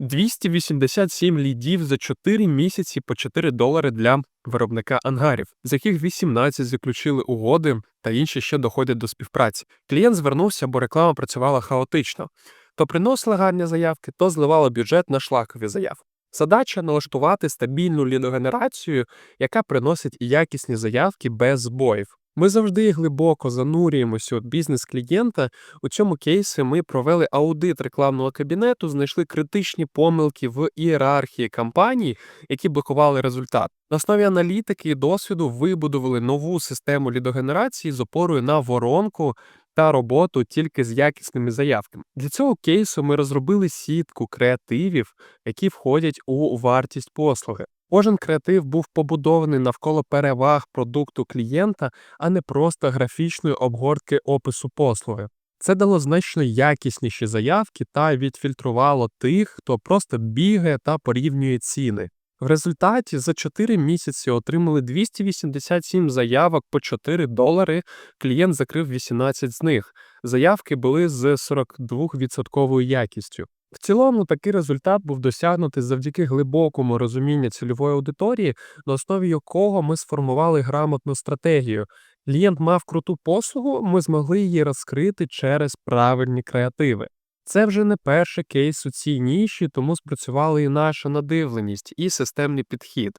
287 лідів за 4 місяці по 4 долари для виробника ангарів, з яких 18 заключили угоди та інші ще доходять до співпраці. Клієнт звернувся, бо реклама працювала хаотично. То приносили гарні заявки, то зливало бюджет на шлакові заявки. Задача налаштувати стабільну лідогенерацію, яка приносить якісні заявки без збоїв. Ми завжди глибоко занурюємося у бізнес клієнта. У цьому кейсі ми провели аудит рекламного кабінету, знайшли критичні помилки в ієрархії компаній, які блокували результат. На основі аналітики і досвіду вибудували нову систему лідогенерації з опорою на воронку та роботу тільки з якісними заявками. Для цього кейсу ми розробили сітку креативів, які входять у вартість послуги. Кожен креатив був побудований навколо переваг продукту клієнта, а не просто графічної обгортки опису послуги. Це дало значно якісніші заявки та відфільтрувало тих, хто просто бігає та порівнює ціни. В результаті за 4 місяці отримали 287 заявок по 4 долари. Клієнт закрив 18 з них. Заявки були з 42% якістю. В цілому такий результат був досягнутий завдяки глибокому розумінню цільової аудиторії, на основі якого ми сформували грамотну стратегію. Клієнт мав круту послугу, ми змогли її розкрити через правильні креативи. Це вже не перший кейс у цій ніші, тому спрацювала і наша надивленість, і системний підхід.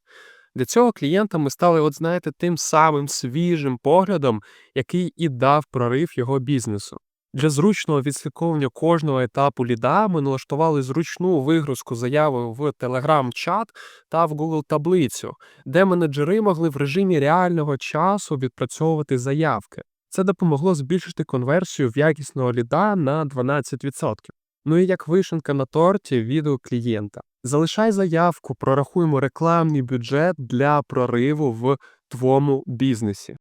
Для цього клієнта ми стали, от знаєте, тим самим свіжим поглядом, який і дав прорив його бізнесу. Для зручного відслідковування кожного етапу ліда ми налаштували зручну вигрузку заяви в Telegram-чат та в Google таблицю, де менеджери могли в режимі реального часу відпрацьовувати заявки. Це допомогло збільшити конверсію в якісного ліда на 12%. Ну і як вишенка на торті відео клієнта. Залишай заявку, прорахуємо рекламний бюджет для прориву в твоєму бізнесі.